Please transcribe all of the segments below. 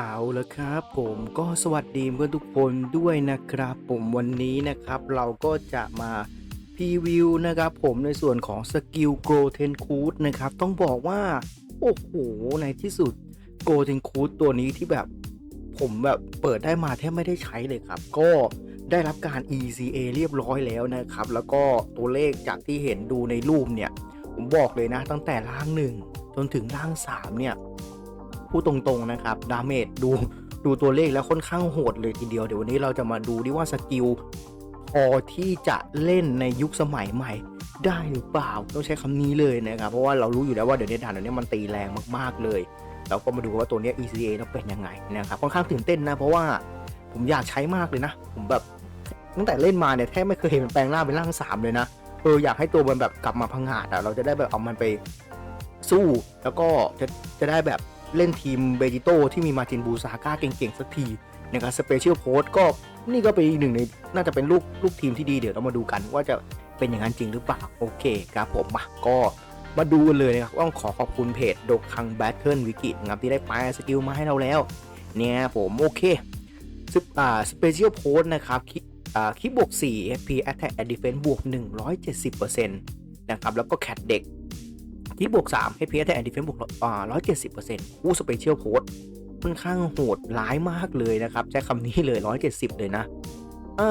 เอาละครับผมก็สวัสดีเพื่อนทุกคนด้วยนะครับ ผมวันนี้นะครับเราก็จะมาพรีวิวนะครับผมในส่วนของสกิลโกลเทนคูดนะครับต้องบอกว่า โอ้โห ในที่สุดโกลเทนคูดตัวนี้ที่แบบผมแบบเปิดได้มาแทบไม่ได้ใช้เลยครับ ก็ได้รับการ ECA เรียบร้อยแล้วนะครับ แล้วก็ตัวเลขจากที่เห็นดูในรูปเนี่ย ผมบอกเลยนะ ตั้งแต่ร่างหนึ่งจนถึงร่างสามเนี่ย พูดตรงๆนะครับ ดาเมจดูดูตัวเลขแล้วค่อนข้างโหดเลยทีเดียว เดี๋ยววันนี้เราจะมาดูดิว่าสกิลพอที่จะเล่นในยุคสมัยใหม่ ได้หรือเปล่าต้องใช้คำนี้เลยนะครับเพราะว่าเรารู้อยู่แล้วว่าเดี๋ยวนี้ด่านเดี๋ยวนี้มันตีแรงมากๆเลย เราก็มาดูว่าตัวเนี้ย ECA แล้วเป็นยังไงนะครับค่อนข้างตื่นเต้นนะ เพราะว่าผมอยากใช้มากเลยนะ ผมแบบตั้งแต่เล่นมาเนี่ยแทบไม่เคยเห็นมันแปลงร่างเป็นร่างสามเลยนะเอออยากให้ตัวมันแบบกลับมาพังงาดอะเราจะได้แบบเอามันไปสู้ แล้วก็จะจะได้แบบ เล่นทีมเบจิโต้ที่มีมาจินบูซาก้าเก่งๆ สักทีนะครับสเปเชียลโพสก็นี่ก็เป็นอีกหนึ่งในน่าจะเป็นลูกลูกทีมที่ดีเดี๋ยวเรามาดูกันว่าจะเป็นอย่างนั้นจริงหรือเปล่า โอเคครับผมมาก็มาดูกันเลยนะครับต้องขอขอบคุณเพจโดคังแบทเทิลวิกินะครับที่ได้ปลายสกิลมาให้เราแล้ว เนี่ยผมโอเคซึ่งอ่าสเปเชียลโพสนะครับคิอ่าคิดบวก4 FP Attack and Defense บวก 170%นะครับแล้วก็แคดเด็ก ที่บวก3 HPS แต่ Defense บวกอ่า170%คู่สเปเชียลโค้ดค่อนข้างโหดร้ายมากเลยนะครับ ใช้คำนี้เลย 170 เลยนะเอ่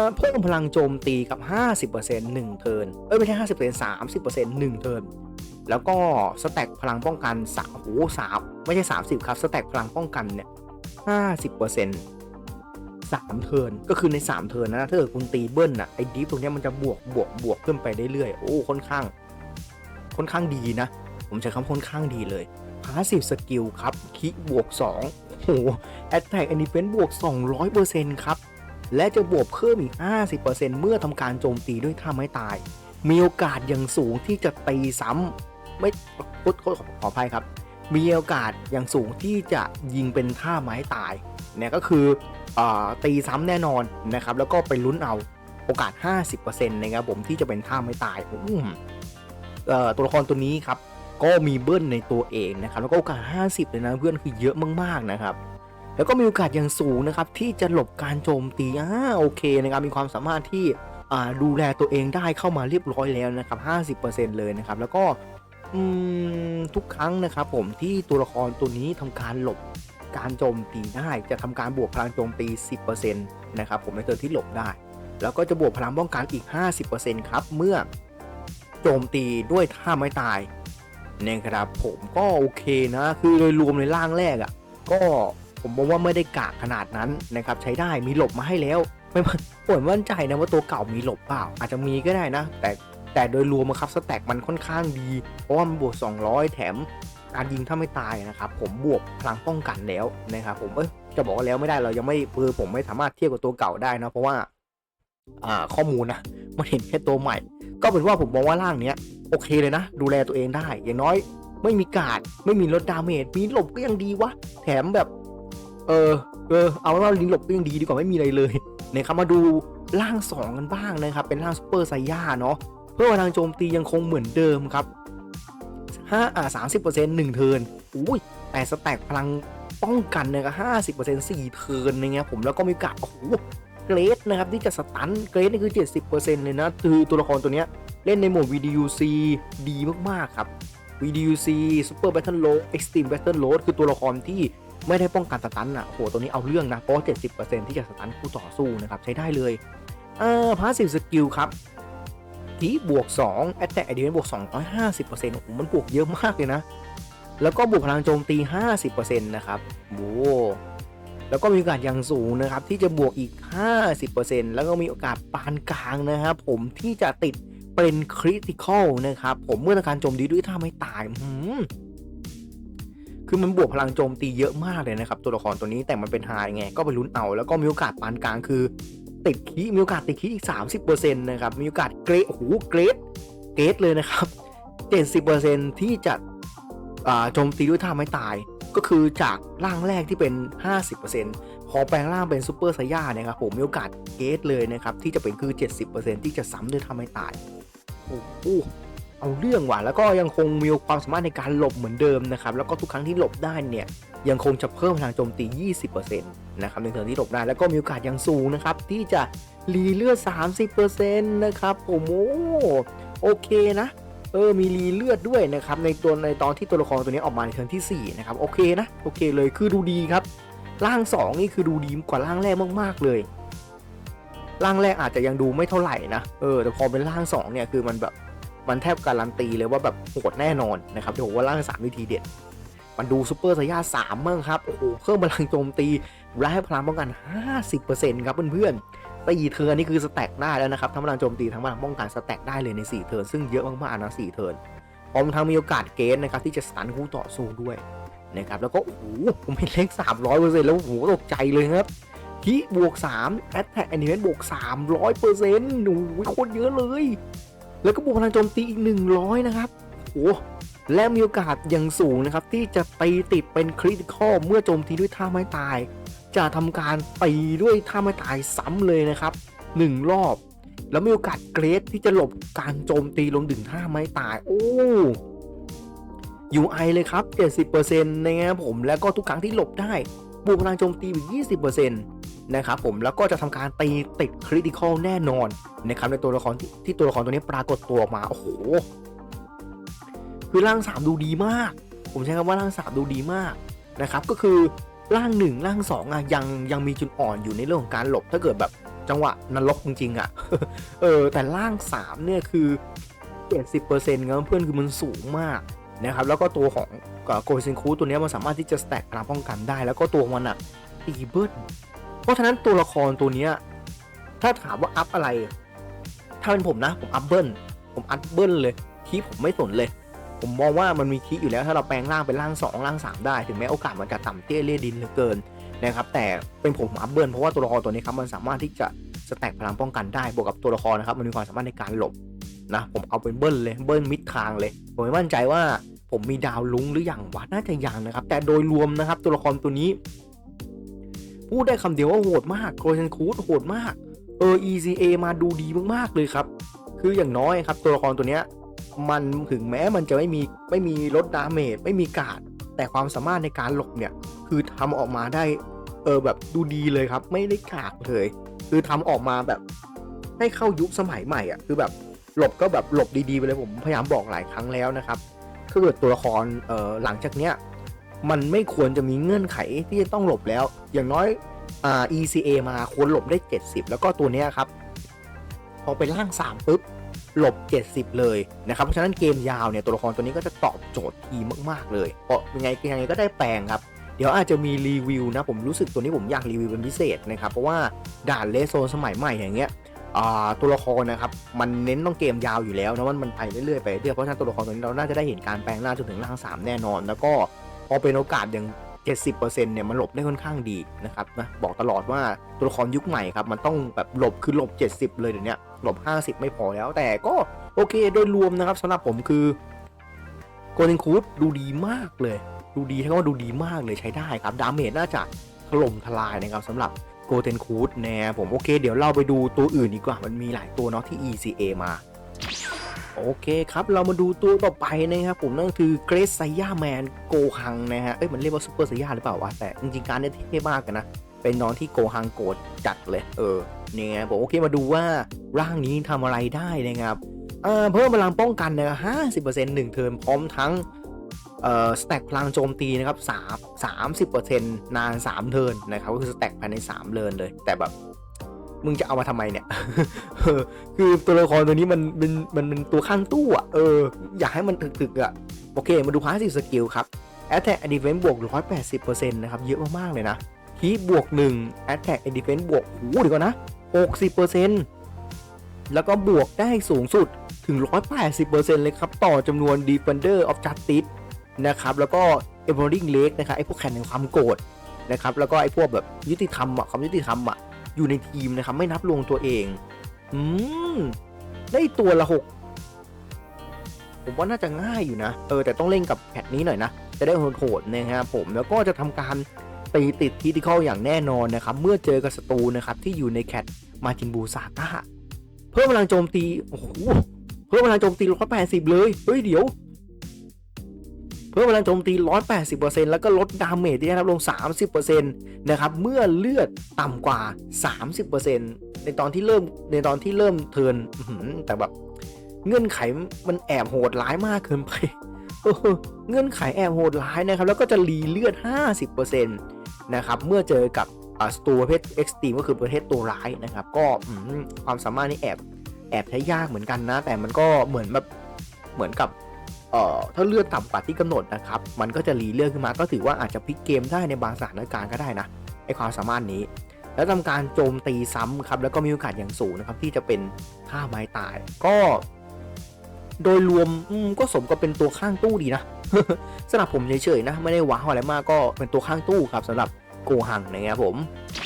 อเพิ่มพลังโจมตีกับ 50% 1 เทิร์นเอ้ย ไม่ใช่ 50% 30% 1 เทิร์นแล้วก็สแต็กพลังป้องกันสามโอ้สามไม่ใช่ 30 ครับ สแต็กพลังป้องกันเนี่ย50% 3 เทิร์นก็คือใน 3 เทิร์นนะถ้าเกิดคุณตีเบิ้ลน่ะไอ้ดิฟตรงนี้มันจะบวกบวกบวกขึ้นไปเรื่อยๆโอ้ค่อนข้าง ค่อนข้างดีนะ ผมใช้คำค่อนข้างดีเลย Passive Skill ครับคิบวก2โอ้โห Attack and Defense บวก 200%ครับ และจะบวกเพิ่มอีก 50%เมื่อทำการโจมตีด้วยท่าไม้ตาย มีโอกาสอย่างสูงที่จะตีซ้ำไม่ขอขอขออภัยครับ มีโอกาสอย่างสูงที่จะยิงเป็นท่าไม้ตายเนี่ยก็คืออตีซ้ำแน่นอนนะครับ แล้วก็ไปลุ้นเอาโอกาส 50%นะครับผมที่จะเป็นท่าไม้ตายอ ตัวละครตัวนี้ครับก็มีเบิ้ลในตัวเองนะครับแล้วก็โอกาส 50 เลยนะเพื่อนคือเยอะมากๆนะครับ แล้วก็มีโอกาสอย่างสูงนะครับที่จะหลบการโจมตีอ่าโอเคนะครับมีความสามารถที่ดูแลตัวเองได้เข้ามาเรียบร้อยแล้วนะครับ50%เลยนะครับแล้วก็ทุกครั้งนะครับผมที่ตัวละครตัวนี้ทำการหลบการโจมตีได้จะทำการบวกพลังโจมตี 10%นะครับผมในเติร์ที่หลบได้ แล้วก็จะบวกพลังป้องกันอีก 50%ครับเมื่อ โจมตีด้วยท่าไม้ตายเนี่ยครับผมก็โอเคนะ คือโดยรวมในร่างแรกอะ่ะ ก็ผมบอกว่าไม่ได้กากขนาดนั้นนะครับ ใช้ได้มีหลบมาให้แล้วไม่ผมมั่นใจนะว่าตัวเก่ามีหลบเปล่า อาจจะมีก็ได้นะ แต่แต่โดยรวมครับสแต็กมันค่อนข้างดี เพราะว่ามันบวก 200 แถมการยิงถ้าไม่ตายนะครับผมบวกพลังป้องกันแล้วนะครับผมเอ้ยจะบอกว่าแล้วไม่ได้เรายังไม่คือผมไม่สามารถเทียบกับตัวเก่าได้นะเพราะว่าอ่าข้อมูลนะมันเห็นแค่ตัวใหม่ ก็เป็นว่าผมมองว่าร่างเนี้ยโอเคเลยนะ ดูแลตัวเองได้ อย่างน้อยไม่มีกาดไม่มีลดดาเมจมีหลบก็ยังดีวะ แถมแบบ เออเออเอาว่าลิงหลบก็ยังดีดีกว่าไม่มีอะไรเลยนะครับมาดูร่าง2กันบ้างนะครับ เป็นร่างซูเปอร์ไซย่าเนาะเพื่อพลังโจมตียังคงเหมือนเดิมครับห้าอ่าสามสิบเปอร์เซ็นต์หนึ่งเทินอุ้ยแต่สแต็กพลังป้องกันเนี่ยก็ห้าสิบเปอร์เซ็นต์สี่เทินอย่างเงี้ยผมแล้วก็มีกาสโอ้โห เกรดนะครับที่จะสตันเกรดนี่คือ 70%เลยนะคือตัวละครตัวเนี้ยเล่นในโหมด VDUC ดีมาก ๆ ครับ VDUC Super Battle Load Extreme Battle Load คือตัวละครที่ไม่ได้ป้องกันสตันอะโหตัวนี้เอาเรื่องนะเพราะ70%ที่จะสตันคู่ต่อสู้นะครับใช้ได้เลยอ่า Passive Skill ครับที่บวก2 Attack a d d i บวก 250%โอ้โหมันบวกเยอะมากเลยนะ แล้วก็บวกพลังโจมตี 50%นะครับโว้ แล้วก็มีโอกาสอย่างสูงนะครับที่จะบวกอีก 50%แล้วก็มีโอกาสปานกลางนะครับผมที่จะติดเป็นคริติคอลนะครับผมเมื่อทำการโจมตีด้วยท่าไม่ตายหืมคือมันบวกพลังโจมตีเยอะมากเลยนะครับ ตัวละครตัวนี้แต่มันเป็นไฮไงก็ไปลุ้นเอา แล้วก็มีโอกาสปานกลางคือ ติดคีมีโอกาสติดคีอีก 30%นะครับมีโอกาสเกรดโอ้โหเกรดเกรดเลยนะครับ 70%ที่จะโจมตีด้วยท่าไม่ตาย ก็คือจากร่างแรกที่เป็น 50%พอแปลงร่างเป็นซูเปอร์ไซย่าเนี่ยครับผมมีโอกาสเกตเลยนะครับ ที่จะเป็นคือ 70%ที่จะซ้ำด้วยทำให้ตาย โอ้โหเอาเรื่องว่ะแล้วก็ยังคงมีความสามารถในการหลบเหมือนเดิมนะครับ แล้วก็ทุกครั้งที่หลบได้เนี่ยยังคงจะเพิ่มพลังโจมตี 20%นะครับในเทิร์นที่หลบได้แล้วก็มีโอกาสยังสูงนะครับที่จะรีเลือด 30%นะครับผมโอ้โอเคนะ เออมีรีเลือดด้วยนะครับในตัวในตอนที่ตัวละครตัวนี้ออกมาในเทิร์นที่4นะครับโอเคนะโอเคเลยคือดูดีครับร่าง 2 นี่คือดูดีกว่าร่างแรกมากๆเลยร่างแรกอาจจะยังดูไม่เท่าไหร่นะเออแต่พอเป็นร่าง 2 เนี่ยคือมันแบบมันแทบการันตีเลยว่าแบบโหดแน่นอนนะครับเดี๋ยวผมว่าร่าง3วิธีเด็ดมันดูซูเปอร์สยาสามมั่งครับโอ้โหเพิ่มพลังโจมตีและให้พลังป้องกัน 50%ครับเพื่อนๆ ตีเทิร์นนี่คือสแต็กได้แล้วนะครับทั้งพลังโจมตีทั้งพลังป้องกันสแต็กได้เลยใน 4 เทิร์นซึ่งเยอะมากๆนะ4เทิร์นพร้อมทั้งมีโอกาสเกณฑ์นะครับที่จะสตันคู่ต่อสู้ด้วยนะครับแล้วก็โอ้โหผมเห็นเลข300%แล้วโอ้โหตกใจเลยครับทีบวก3 Attack Animate บวก300%โอ้โหโคตรเยอะเลย แล้วก็บวกพลังโจมตีอีก100นะครับโอ้โหและมีโอกาสยังสูงนะครับที่จะตีติดเป็นคริติคอลเมื่อโจมตีด้วยท่าไม้ตาย จะทำการตีด้วยท่าไม้ตายซ้ำเลยนะครับ 1 รอบ แล้วมีโอกาสเกรดที่จะหลบการโจมตีลงถึงท่าไม้ตาย โอ้ UI เลยครับ 70%นะครับผมแล้วก็ทุกครั้งที่หลบได้บวกพลังโจมตีอีก 20%นะครับผมแล้วก็จะทำการตีติดคริติคอลแน่นอนนะครับในตัวละครที่ที่ตัวละครตัวนี้ปรากฏตัวออกมาโอ้โหคือร่าง3ดูดีมาก ผมใช้คำว่าร่าง3ดูดีมากนะครับก็คือ ร่าง1ร่าง2อะยังยังมีจุดอ่อนอยู่ในเรื่องของการหลบถ้าเกิดแบบจังหวะนรกจริงๆอะเออแต่ร่าง3เนี่ยคือ70%ครับเพื่อนคือมันสูงมากนะครับแล้วก็ตัวของโกลเซนคูตัวนี้มันสามารถที่จะสแต็กพลังป้องกันได้ แล้วก็ตัวมันอะตีเบิลเพราะฉะนั้นตัวละครตัวนี้ถ้าถามว่าอัพอะไร ถ้าเป็นผมนะผมอัพเบิลผมอัพเบิลเลยคีย์ผมไม่สนเลย ผมมองว่ามันมีคีย์อยู่แล้วถ้าเราแปลงร่างเป็นร่าง 2 ร่าง 3 ได้ ถึงแม้โอกาสมันจะต่ำเตี้ยเลี่ยดินเหลือเกินนะครับแต่เป็นผมผมอัพเบิลเพราะว่าตัวละครตัวนี้ครับมันสามารถที่จะสแต็กพลังป้องกันได้บวกกับตัวละครนะครับมันมีความสามารถในการหลบนะผมเอาเป็นเบิลเลยเบิลมิดทางเลย ผมไม่มั่นใจว่าผมมีดาวลุ้งหรืออยังวะน่าจะยังนะครับ แต่โดยรวมนะครับตัวละครตัวนี้พูดได้คำเดียวว่าโหดมากโกลเซนคูดโหดมากเออ ECA มาดูดีมากๆเลยครับ คืออย่างน้อยครับตัวละครตัวเนี้ย มันถึงแม้มันจะไม่มีไม่มีลดดาเมจไม่มีการ์ดแต่ความสามารถในการหลบเนี่ย คือทำออกมาได้ เออแบบดูดีเลยครับ ไม่ได้กากเลย คือทำออกมาแบบ ให้เข้ายุคสมัยใหม่อะคือแบบหลบก็แบบหลบดีๆไปเลยผมพยายามบอกหลายครั้งแล้วนะครับถ้าเกิดตัวละครเอ่อหลังจากเนี้ยมันไม่ควรจะมีเงื่อนไขที่จะต้องหลบแล้ว อย่างน้อยอ่า ECA มาควรหลบได้ 70 แล้วก็ตัวเนี้ยครับ พอเป็นร่าง 3 ปุ๊บ หลบ 70 เลยนะครับ เพราะฉะนั้นเกมยาวเนี่ยตัวละครตัวนี้ก็จะตอบโจทย์ทีมากๆเลย เพราะยังไงยังไงก็ได้แปลงครับ เดี๋ยวอาจจะมีรีวิวนะ ผมรู้สึกตัวนี้ผมอยากรีวิวเป็นพิเศษนะครับ เพราะว่าด่านเลโซนสมัยใหม่อย่างเงี้ยตัวละครนะครับ มันเน้นต้องเกมยาวอยู่แล้วนะมันมันไปเรื่อยๆไปเรื่อยเพราะฉะนั้นตัวละครตัวนี้เราน่าจะได้เห็นการแปลงร่างจนถึงร่าง3 แน่นอน แล้วก็พอเป็นโอกาสอย่าง 70%เนี่ยมันหลบได้ค่อนข้างดีนะครับนะบอกตลอดว่าตัวละครยุคใหม่ครับมันต้องแบบหลบคือหลบ 70 เลยเดี๋ยวนี้หลบ 50 ไม่พอแล้ว แต่ก็โอเคโดยรวมนะครับสำหรับผมคือโกลเด้นคูดดูดีมากเลย ดูดีทั้งว่าดูดีมากเลยใช้ได้ครับ ดาเมจน่าจะถล่มทลายนะครับสำหรับโกลเด้นคูดแนะผมโอเค เดี๋ยวเราไปดูตัวอื่นดีกว่ามันมีหลายตัวเนาะที่ ECA มา โอเคครับ เรามาดูตัวต่อไปนะครับผมนั่นคือเกรซไซย่าแมนโกฮังนะฮะเอ้ยมันเรียกว่าซูเปอร์ไซย่าหรือเปล่าวะแต่จริงๆการเนี่ยเท่มากกันนะ เป็นน้องที่โกฮังโกรธจัดเลยเออเนี่ยผมโอเคมาดูว่าร่างนี้ทำอะไรได้นะครับเออเพิ่มพลังป้องกันนะห้าสิบเปอร์เซ็นต์หนึ่งเทิร์นพร้อมทั้งเอ่อสแต็กพลังโจมตีนะครับสามสามสิบเปอร์เซ็นต์นานสามเทิร์นนะครับก็คือสแต็กภายในสามเทิร์นเลย แต่แบบ มึงจะเอามาทำไมเนี่ย คือตัวละครตัวนี้มันเป็นมันเป็นตัวข้างตู้อะ เออ อยากให้มันถึกๆอะ โอเค มาดูพาสซีฟสกิลครับ Attack and Defense บวก180%นะครับ เยอะมากๆเลยนะคีบวก1 Attack and Defense บวกโอ้เดี๋ยวก่อนนะ 60%แล้วก็บวกได้สูงสุดถึง 180%เลยครับ ต่อจำนวน Defender of Justice นะครับ แล้วก็ Emeralding Lake นะครับ ไอ้พวกแข่งแห่งความโกรธนะครับ แล้วก็ไอ้พวกแบบยุติธรรมอะความยุติธรรมอะ อยู่ในทีมนะครับ ไม่นับรวมตัวเอง อืม ได้ตัวละหกผมว่าน่าจะง่ายอยู่นะ เออ แต่ต้องเล่นกับแพทนี้หน่อยนะ จะได้โหดๆนะครับผม แล้วก็จะทำการตีติดทีที่เข้าอย่างแน่นอนนะครับ เมื่อเจอกับศัตรูนะครับ ที่อยู่ในแคทมาจินบูซาก้าเพิ่มพลังโจมตี โอ้โห เพิ่มพลังโจมตี180เลย เฮ้ยเดี๋ยว พิ่มพลังโจมตี 180%แล้วก็ลดดาเมจที่ได้รับลง 30%นะครับ เมื่อเลือดต่ำกว่า 30%ในตอนที่เริ่มในตอนที่เริ่มเทิร์นอื้อหือแต่แบบเงื่อนไขมันแอบโหดร้ายมากเกินไป เงื่อนไขแอบโหดร้ายนะครับ แล้วก็จะรีเลือด 50%นะครับ เมื่อเจอกับอ่าสตูประเภทเอ็กซ์ตรีมก็คือประเภทตัวร้ายนะครับ ก็ความสามารถนี่แอบแอบใช้ยากเหมือนกันนะ แต่มันก็เหมือนแบบเหมือนกับ เอ่อถ้าเลือดต่ำกว่าที่กำหนดนะครับ มันก็จะรีเลือดขึ้นมา ก็ถือว่าอาจจะพลิกเกมได้ในบางสถานการณ์ก็ได้นะไอความสามารถนี้ แล้วทำการโจมตีซ้ำครับ แล้วก็มีโอกาสอย่างสูงนะครับ ที่จะเป็นท่าไม้ตาย ก็ โดยรวมอืมก็สมกับเป็นตัวข้างตู้ดีนะสำหรับผมเฉยๆนะ ไม่ได้ว้าวอะไรมากก็เป็นตัวข้างตู้ครับสำหรับ โกหังนะครับผม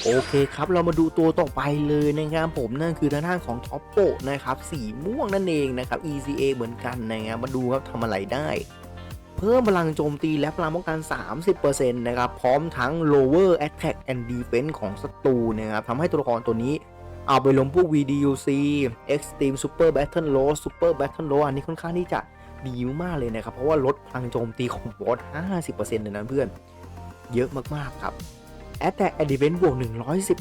โอเคครับเรามาดูตัวต่อไปเลยนะครับผมนั่นคือทางด้านของท็อปโปนะครับสีม่วงนั่นเองนะครับ ECA เหมือนกันนะครับมาดูครับทำอะไรได้ เพิ่มพลังโจมตีและพลังป้องกัน 30%นะครับพร้อมทั้ง lower attack and defense ของศัตรูนะครับทำให้ตัวละครตัวนี้เอาไปลงพวก VDUC Extreme Super Battle Load Super Battle Load อันนี้ค่อนข้างที่จะดีมากเลยนะครับ เพราะว่าลดพลังโจมตีของบอส 50%เลยนะเพื่อน เยอะมาก ๆ ครับ Attack and Defense บวก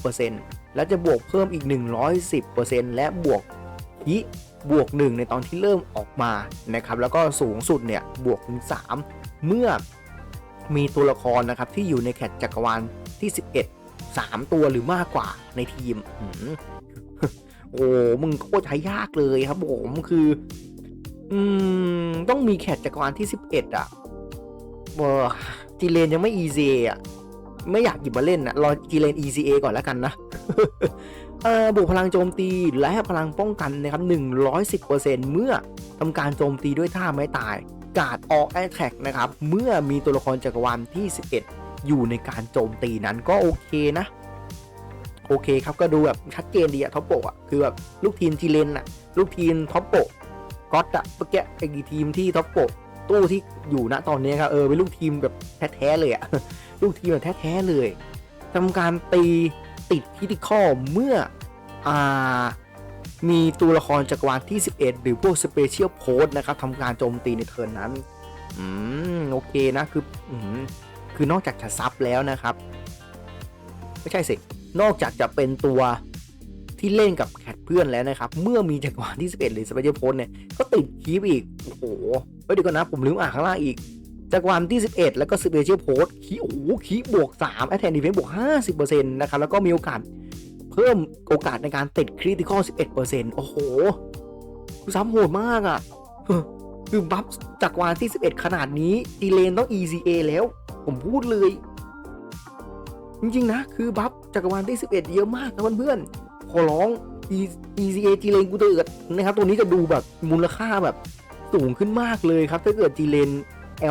110%แล้วจะบวกเพิ่มอีก 110%และบวกฮิบวก 1 ในตอนที่เริ่มออกมานะครับแล้วก็สูงสุดเนี่ยบวกถึง 3 เมื่อมีตัวละครนะครับที่อยู่ในแคตจักรวาลที่ 11 3 ตัวหรือมากกว่าในทีมโอ้มึงโคตรใช้ยากเลยครับผมคืออืมต้องมีแคตจักรวาลที่ 11 อะเออจีเลนยังไม่ EZA อะ ไม่อยากหยิบมาเล่นนะรอจีเลน ECA ก่อนแล้วกันนะเอ่อบวกพลังโจมตีและพลังป้องกันนะครับ110%เมื่อทำการโจมตีด้วยท่าไม้ตายการ์ดออกแอทแทกนะครับ เมื่อมีตัวละครจักรวาลที่ 11 อยู่ในการโจมตีนั้นก็โอเคนะ โอเคครับก็ดูแบบชัดเจนดีอะท็อปโปอะคือแบบลูกทีมจีเลนอะลูกทีมท็อปโปก็อตอะเมื่อกี้ไอ้ทีมที่ท็อปโปตู้ที่อยู่ณตอนนี้ครับเออเป็นลูกทีมแบบแท้ๆเลยอะ ลูกทีมแท้ๆเลยทำการตีติดคิติคอเมื่ออ่ามีตัวละครจักรวาลที่ 11 หรือพวกสเปเชียลโพสนะครับทำการโจมตีในเทิร์นนั้น อืม โอเคนะ คือ อืม คือนอกจากจะซับแล้วนะครับ ไม่ใช่สิ นอกจากจะเป็นตัวที่เล่นกับแคทเพื่อนแล้วนะครับ เมื่อมีจักรวาลที่ 11 หรือสเปเชียลโพสเนี่ย ก็ติดคีบอีก โอ้โหเดี๋ยวก่อนนะ ผมลืมอ่านข้างล่างอีก จักวาลที่ 11 แล้วก็สเปเชียลโพสคีโอ้โหคีบวก3แอตแทนดีเฟนบวก 50%นะครับ แล้วก็มีโอกาสเพิ่มโอกาสในการติดคริติคอล11%โอ้โหคือซ้ำโหดมากอะ คือบัฟจักวาลที่ 11 ขนาดนี้ดีเลนต้อง ECA แล้ว ผมพูดเลย จริงๆนะ คือบัฟจักวาลที่ 11 เยอะมากนะเพื่อนๆขอร้อง E- ECA จีเลนกูเตือดนะครับ ตัวนี้จะดูแบบมูลค่าแบบสูงขึ้นมากเลยครับ ถ้าเกิดจีเลน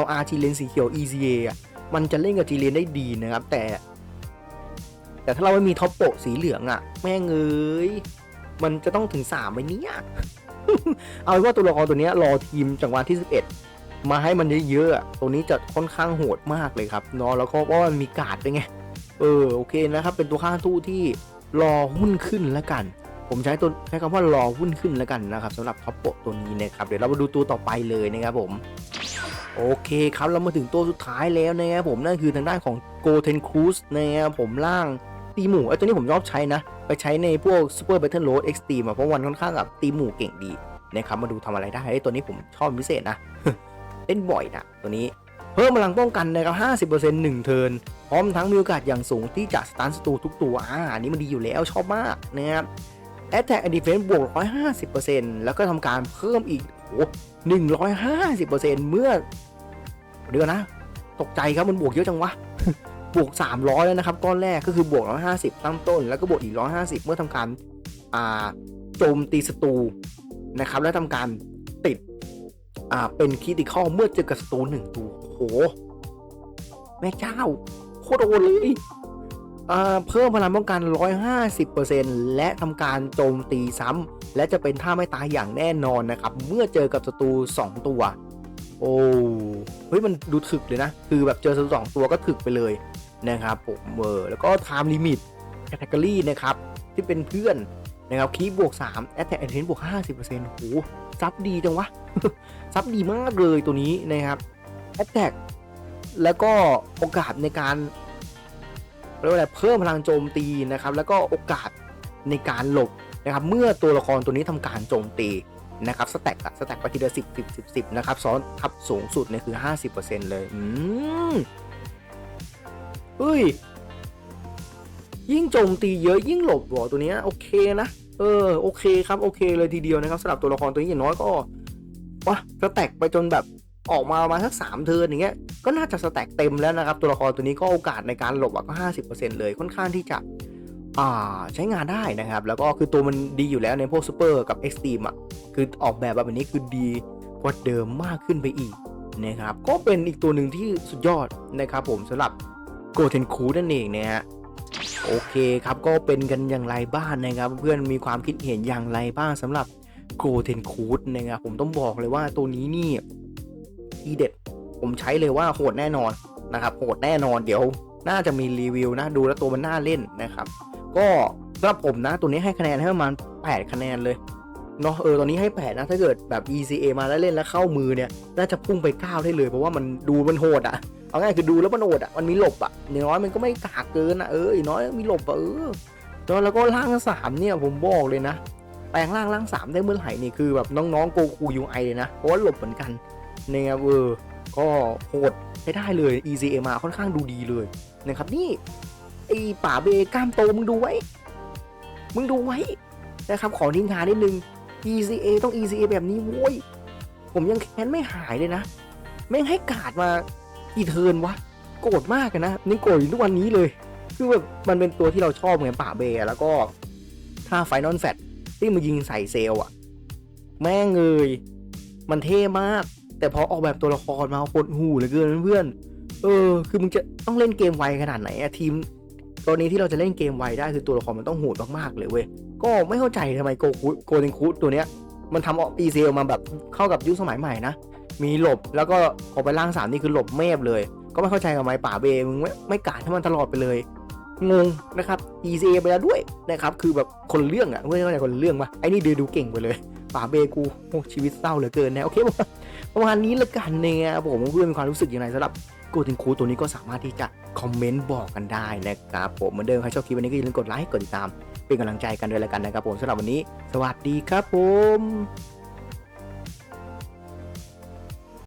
LR จีเลนสีเขียว ECA อะมันจะเล่นกับจีเลนได้ดีนะครับ แต่ แต่ถ้าเราไม่มีท็อปโปะสีเหลืองอะ แม่งเอ้ยมันจะต้องถึง3ไหมเนี่ยเอาว่าตัวละครตัวนี้รอทีมจังหวะที่ 11 มาให้มันเยอะๆ ตัวนี้จะค่อนข้างโหดมากเลยครับเนาะแล้วก็เพราะมันมีกาดด้วยไง เออโอเคนะครับ เป็นตัวข้างตู้ที่รอหุ้นขึ้นแล้วกัน ผมใช้ตัวใช้คำว่ารอหุ้นขึ้นแล้วกันนะครับสำหรับท็อปโปตัวนี้นะครับ เดี๋ยวเรามาดูตัวต่อไปเลยนะครับผม โอเคครับเรามาถึงตัวสุดท้ายแล้วนะครับผมนั่นคือทางด้านของ g o t e n Cruise นะครับผมล่างตีหมูไอ้ตัวนี้ผมชอบใช้นะ ไปใช้ในพวก Super Battle Road Extreme อะเพราะวันค่อนข้างกับตีหมูเก่งดีนะครับมาดูทำอะไรได้ไอ้ตัวนี้ผมชอบพิเศษนะ เล่นบ่อยนะตัวนี้เพิ่มพลังป้องกันนะครับ 50%หนึ่งเทิร์นพร้อมทั้งมีโอกาสอย่างสูงที่จะสตันศัตรูทุกตัวอ่าอันนี้มันดีอยู่แล้วชอบมากนะครับ Attack and Defense บวก 150%แล้วก็ทำการเพิ่มอีกโอ้150%เมื่อ เดี๋ยวก่อนนะ ตกใจครับมันบวกเยอะจังวะ บวก 300 แล้วนะครับ ก้อนแรกก็คือบวก 150 ตั้งต้น แล้วก็บวกอีก 150 เมื่อทำการอ่าโจมตีศัตรูนะครับ และทำการติดอ่าเป็นคิติคอลเมื่อเจอกับศัตรูหนึ่งตัวโอ้โหแม่เจ้า โคตรโอดเลยอ่าเพิ่มพลังป้องกัน 150%และทำการโจมตีซ้ำ และจะเป็นท่าไม่ตายอย่างแน่นอนนะครับ เมื่อเจอกับศัตรู 2 ตัว โอ้เฮ้ยมันดูถึกเลยนะ คือแบบเจอสองตัวก็ถึกไปเลยนะครับผมเออแล้วก็ time limit category นะครับ ที่เป็นเพื่อนนะครับคีบวก 3 attack and defense บวก 50%โอ้โหซับดีจังวะ ซับดีมากเลยตัวนี้นะครับแอตแทกแล้วก็โอกาสในการเรียกว่าอะไรเพิ่มพลังโจมตีนะครับ แล้วก็โอกาสในการหลบนะครับ เมื่อตัวละครตัวนี้ทำการโจมตี นะครับสแต็กอะสแต็กไปทีละสิบสิบสิบสิบนะครับซ้อนทับสูงสุดเนี่ยคือ50%เปอร์เซ็นต์เลย อืมเฮ้ย ยิ่งโจมตีเยอะยิ่งหลบหัวตัวเนี้ยโอเคนะ เออโอเคครับโอเคเลยทีเดียวนะครับสำหรับตัวละครตัวนี้อย่างน้อยก็วะสแต็กไปจนแบบออกมาประมาณสักสามเทิร์นอย่างเงี้ยก็น่าจะสแต็กเต็มแล้วนะครับ ตัวละครตัวนี้ก็โอกาสในการหลบอะก็ห้าสิบเปอร์เซ็นต์เลยค่อนข้างที่จะ ใช้งานได้นะครับ แล้วก็คือตัวมันดีอยู่แล้วในพวกซูเปอร์กับเอ็กซ์ติมอะ คือออกแบบแบบนี้คือดีกว่าเดิมมากขึ้นไปอีกนะครับ ก็เป็นอีกตัวหนึ่งที่สุดยอดนะครับผมสำหรับโกเทนคูนั่นเองนะฮะโอเคครับก็เป็นกันอย่างไรบ้างนะครับ เพื่อนมีความคิดเห็นอย่างไรบ้างสำหรับโกเทนคูดนะครับผมต้องบอกเลยว่าตัวนี้นี่ทีเด็ด ผมใช้เลยว่าโหดแน่นอนนะครับโหดแน่นอนเดี๋ยว น่าจะมีรีวิวนะดูแล้วตัวมันน่าเล่นนะครับ ก็สำหรับผมนะ ตัวนี้ให้คะแนนให้ประมาณ 8 คะแนนเลยเนาะเออตอนนี้ให้8นะถ้าเกิดแบบ ECA มาแล้วเล่นแล้วเข้ามือเนี่ย น่าจะพุ่งไป9ได้เลย เพราะว่ามันดูมันโหดอะเอาง่ายคือดูแล้วมันโอดอะมันมีหลบอะอย่างน้อยมันก็ไม่กากเกินอะเอออย่างน้อยมีหลบอะเออแล้วแล้วก็ร่างสามเนี่ยผมบอกเลยนะ แปลงร่างร่างสามได้เมื่อไหร่นี่คือแบบน้องๆโกคูยูไอเลยนะ เพราะว่าหลบเหมือนกันเนี่ยเออก็โหดใช้ได้เลย ECA มาค่อนข้างดูดีเลยนะครับนี่ ไอป่าเบกล้ามโตมึงดูไว้ มึงดูไว้นะครับขอทิ้งท้านิดนึง ECA ต้อง ECA แบบนี้โว้ย ผมยังแค้นไม่หายเลยนะ แม่งให้กาดมากี่เทิร์นวะ โกรธมากนะนี่โกรธอยู่ทุกวันนี้เลย คือแบบมันเป็นตัวที่เราชอบเหมือนป่าเบแล้วก็ถ้าไฟนอลแฟตที่มันยิงใส่เซลอะแม่งเอยมันเท่มาก แต่พอออกแบบตัวละครมาโคตรหูเหลือเกินเพื่อน เออ คือมึงจะต้องเล่นเกมไวขนาดไหนอะทีม ตัวนี้ที่เราจะเล่นเกมไวได้คือตัวละครมันต้องโหดมากๆเลยเว้ย ก็ไม่เข้าใจทำไมโกคุโกเดนคุตัวเนี้ยมันทำออกอีเซลมาแบบเข้ากับยุคสมัยใหม่นะ มีหลบแล้วก็ออกไปล่างสามนี่คือหลบเมฟเลย ก็ไม่เข้าใจทำไมป่าเบมึงไม่ไม่กาดให้มันตลอดไปเลย งงนะครับ ECA ไปแล้วด้วยนะครับคือแบบคนเรื่องอะไม่ใช่คนเรื่องปะไอ้นี่ดูดูเก่งไปเลยป่าเบกูโอ้ชีวิตเศร้าเหลือเกินนะโอเคประมาณนี้ละกันเนี่ยผมเพื่อนมีความรู้สึกอยังไงสำหรับ โกติงคูตัวนี้ก็สามารถที่จะคอมเมนต์บอกกันได้นะครับผมเหมือนเดิมใครชอบคลิปวันนี้ก็อย่าลืมกดไลค์กดติดตาม เป็นกำลังใจกันด้วยละกันนะครับผมสำหรับวันนี้ สวัสดีครับผม